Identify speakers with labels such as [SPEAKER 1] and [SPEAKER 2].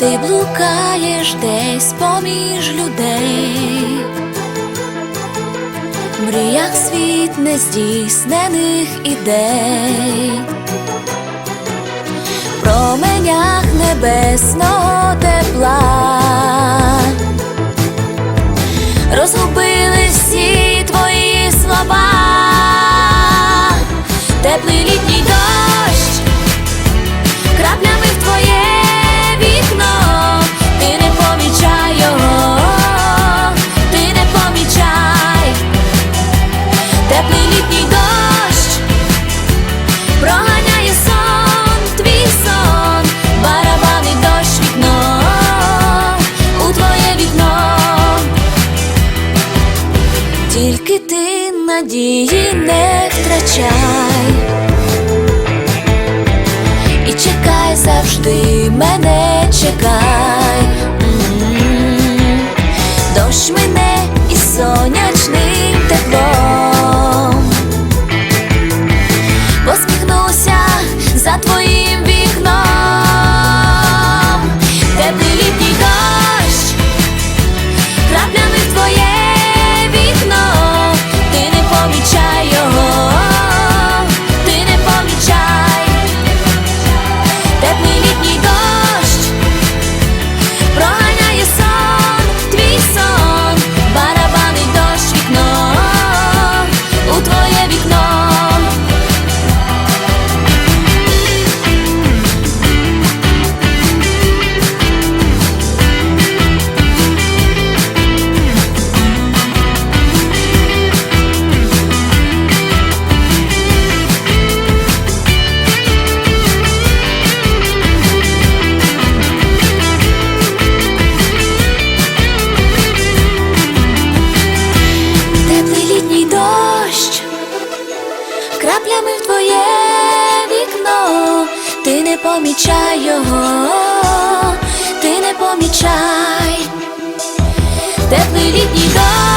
[SPEAKER 1] ти блукаєш десь поміж людей, мріях світ нездійснених ідей, променях небесного тепла. Тільки ти надії не втрачай і чекай завжди мене чекай. Дощ краплями в твоє вікно, ти не помічай його, ти не помічай, теплий літній дощ.